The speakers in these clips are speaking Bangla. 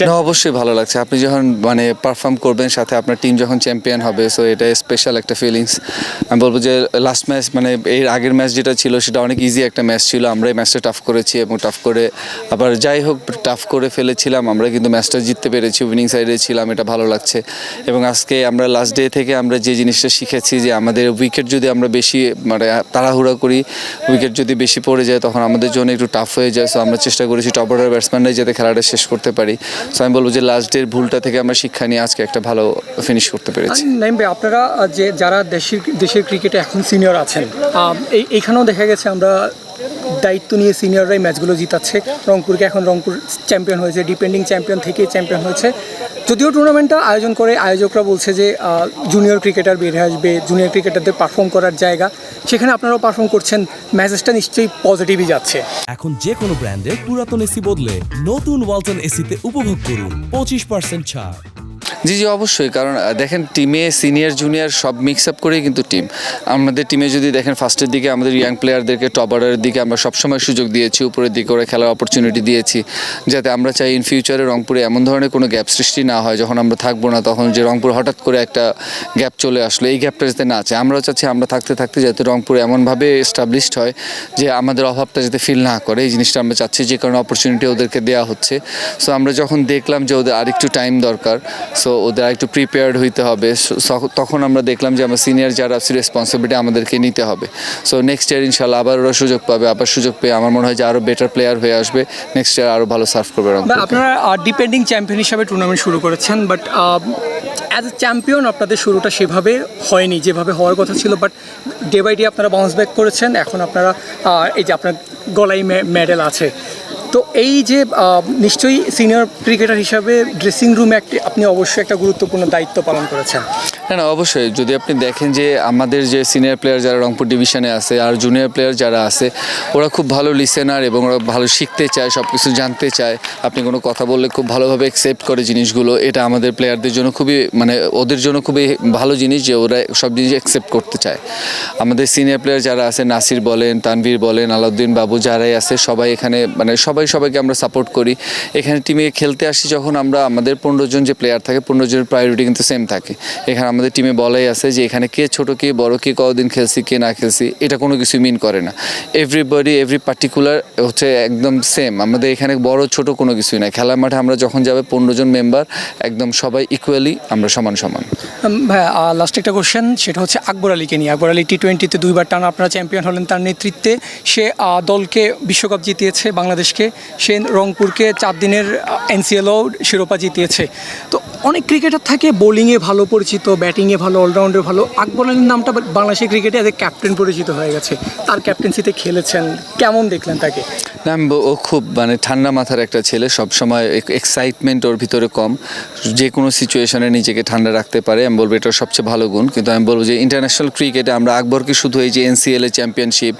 লাগছে? না, অবশ্যই ভালো লাগছে। আপনি যখন মানে পারফর্ম করবেন, সাথে আপনার টিম যখন চ্যাম্পিয়ন হবে সো এটা স্পেশাল একটা ফিলিংস আমি বলব যে লাস্ট ম্যাচ মানে এর আগের ম্যাচ যেটা ছিল, সেটা অনেক ইজি একটা ম্যাচ ছিল। আমরা এই ম্যাচটা টাফ করেছি এবং টাফ করে, আবার যাই হোক টাফ করে ফেলেছিলাম আমরা কিন্তু ম্যাচটা জিততে পেরেছি উইনিং সাইডে ছিলাম, এটা ভালো লাগছে। এবং আজকে আমরা লাস্ট ডে থেকে আমরা যে জিনিসটা শিখেছি, যে আমাদের উইকেট যদি আমরা বেশি মানে তাড়াহুড়া করি উইকেট যদি বেশি পড়ে যায়, তখন আমাদের জন্য একটু টাফ হয়ে যায়। সো আমরা চেষ্টা করেছি টপ অর্ডার ব্যাটসম্যানরাই যাতে খেলাটা শেষ করতে পারি। সো আমি বলব যে লাস্ট ডের ভুলটা থেকে আমরা শিক্ষা নিয়ে আজকে একটা ভালো ফিনিশ করতে পেরেছি। নাইম ভাই, আপনারা যে যারা দেশের দেশের ক্রিকেটে এখন সিনিয়র আছেন এই, এইখানেও দেখা গেছে আমরা দায়িত্ব নিয়ে সিনিয়ররাই ম্যাচগুলো জিতাচ্ছে। রংপুরকে এখন রংপুর চ্যাম্পিয়ন হয়েছে ডিপেন্ডিং চ্যাম্পিয়ন থেকে চ্যাম্পিয়ন হয়েছে। যদিও টুর্নামেন্টটা আয়োজন করে আয়োজকরা বলছে যে জুনিয়র ক্রিকেটার বেরিয়ে আসবে জুনিয়র ক্রিকেটারদের পারফর্ম করার জায়গা। সেখানে আপনারাও পারফর্ম করছেন মেসেজটা নিশ্চয়ই পজিটিভই যাচ্ছে। এখন যে কোনো ব্র্যান্ডের পুরাতন এসি বদলে নতুন ওয়ালটন এসিতে উপভোগ করুন, পঁচিশ পার্সেন্ট ছাড়। জি জি, অবশ্যই। কারণ দেখেন টিমে সিনিয়র জুনিয়র সব মিক্স আপ করেই কিন্তু টিম আমাদের টিমে যদি দেখেন ফার্স্টের দিকে আমাদের ইয়াং প্লেয়ারদেরকে টপ অর্ডারের দিকে আমরা সবসময় সুযোগ দিয়েছি, উপরের দিকে ওরা খেলার অপরচুনিটি দিয়েছি, যাতে আমরা চাই ইন ফিউচারে রংপুরে এমন ধরনের কোনো গ্যাপ সৃষ্টি না হয়, যখন আমরা থাকব না, তখন যে রংপুর হঠাৎ করে একটা গ্যাপ চলে আসলো, এই গ্যাপটা যাতে না আছে। আমরাও চাচ্ছি আমরা থাকতে থাকতে যাতে রংপুর এমনভাবে এস্টাবলিশড হয়, যে আমাদের অভাবটা যাতে ফিল না করে। এই জিনিসটা আমরা চাচ্ছি, যে কারণে অপরচুনিটি ওদেরকে দেওয়া হচ্ছে। সো আমরা যখন দেখলাম যে ওদের আরেকটু টাইম দরকার সো ওদের একটু প্রিপেয়ার্ড হইতে হবে। তখন আমরা দেখলাম যে আমার সিনিয়র যারা আছে রেসপন্সিবিলিটি আমাদেরকে নিতে হবে। সো নেক্সট ইয়ার ইনশাল্লাহ আবার ওরা সুযোগ পাবে, আবার সুযোগ পেয়ে আমার মনে হয় যে আরও বেটার প্লেয়ার হয়ে আসবে। নেক্সট ইয়ার আরও ভালো সার্ভ করবে। আপনারা ডিপেন্ডিং চ্যাম্পিয়ন হিসাবে টুর্নামেন্ট শুরু করেছেন বাট অ্যাজ এ চ্যাম্পিয়ন আপনাদের শুরুটা সেভাবে হয়নি, যেভাবে হওয়ার কথা ছিল বাট ডে বাই ডে আপনারা বাউন্স ব্যাক করেছেন। এখন আপনারা এই যে আপনার গলায় মেডেল আছে। তো এই যে নিশ্চয়ই সিনিয়র ক্রিকেটার হিসাবে ড্রেসিং রুমে একটি আপনি অবশ্যই একটা গুরুত্বপূর্ণ দায়িত্ব পালন করেছেন। না না, অবশ্যই। যদি আপনি দেখেন যে আমাদের যে সিনিয়র প্লেয়ার যারা রংপুর ডিভিশনে আছে আর জুনিয়র প্লেয়ার যারা আছে, ওরা খুব ভালো লিসেনার এবং ওরা ভালো শিখতে চায় সব কিছু জানতে চায়। আপনি কোনো কথা বললে খুব ভালোভাবে অ্যাকসেপ্ট করে জিনিসগুলো। এটা আমাদের প্লেয়ারদের জন্য খুবই মানে ওদের জন্য খুবই ভালো জিনিস যে ওরা সব জিনিস অ্যাকসেপ্ট করতে চায়। আমাদের সিনিয়র প্লেয়ার যারা আছে, নাসির বলেন, তানভীর বলেন, আলাউদ্দিন বাবু যারাই আছে, সবাই এখানে মানে সবাই সবাইকে আমরা সাপোর্ট করি। এখানে টিমে খেলতে আসি যখন আমরা, আমাদের পনেরো জন যে প্লেয়ার থাকে, পনেরো জনের প্রায়োরিটি কিন্তু সেম থাকে। এখানে আমাদের টিমে বলাই আছে যে এখানে কে ছোট, কে বড়, কে কতদিন খেলছি, কে না খেলছি, এটা কোনো কিছু মিন করে না। এভরিবডি এভরি পার্টিকুলার হচ্ছে একদম সেম আমাদের এখানে বড়, ছোট কোনো কিছুই না খেলার মাঠে আমরা যখন যাবে পনেরো জন মেম্বার একদম সবাই ইকুয়ালি আমরা সমান সমান। ভাইয়া লাস্ট একটা কোশ্চেন সেটা হচ্ছে আকবর আলীকে নিয়ে। আকবর আলী টি টোয়েন্টিতে দুইবার টানা আপনারা চ্যাম্পিয়ন হলেন, তার নেতৃত্বে সে দলকে, বিশ্বকাপ জিতিয়েছে বাংলাদেশকে। সে রংপুরকে চার দিনের এনসিএলও শিরোপা জিতিয়েছে। তো অনেক ক্রিকেটার থাকে বোলিংয়ে ভালো পরিচিত ব্যাটিংয়ে ভালো অলরাউন্ডে ভালো। আকবর আলীর নামটা বাংলাদেশের ক্রিকেটে এদের ক্যাপ্টেন পরিচিত হয়ে গেছে। তার ক্যাপ্টেন্সিতে খেলেছেন। কেমন দেখলেন তাকে? আমি ও খুব মানে ঠান্ডা মাথার একটা ছেলে, সবসময় এক্সাইটমেন্ট ওর ভিতরে কম। যে কোনো সিচুয়েশনে নিজেকে ঠান্ডা রাখতে পারে। আমি বলব এটা সবচেয়ে ভালো গুণ। কিন্তু আমি বলব যে ইন্টারন্যাশনাল ক্রিকেটে আমরা আকবরকে শুধু এই যে এনসিএল এ চ্যাম্পিয়নশিপ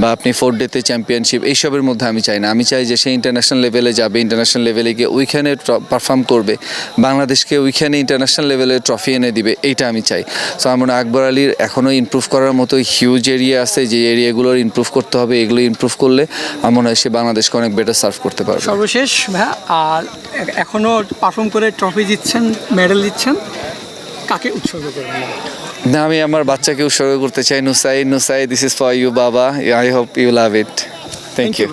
বা আপনি ফোর ডেতে চ্যাম্পিয়নশিপ এইসবের মধ্যে আমি চাই না। আমি চাই যে সে ইন্টারন্যাশনাল লেভেলে যাবে ইন্টারন্যাশনাল লেভেলে গিয়ে ওইখানে পারফর্ম করবে। বাংলাদেশকে ওইখানে ইন্টারন্যাশনাল লেভেলে ট্রফি এনে দিবে, এইটা আমি চাই। সো আমার আকবর আলীর এখনও ইমপ্রুভ করার মতো হিউজ এরিয়া আছে। যে এরিয়াগুলোর ইমপ্রুভ করতে হবে, এগুলো ইমপ্রুভ করলে আমার মনে হয় সে বাংলাদেশকে অনেক বেটার সার্ভ করতে পারবে। সর্বশেষ ভাইয়া আর এখনও এখনও পারফর্ম করে ট্রফি দিচ্ছেন মেডেল দিচ্ছেন কাকে উৎসর্গ করবেন? না আমি আমার বাচ্চাকে উৎসর্গ করতে চাই Nusai Nusai this is for you বাবা I hope you love it thank you.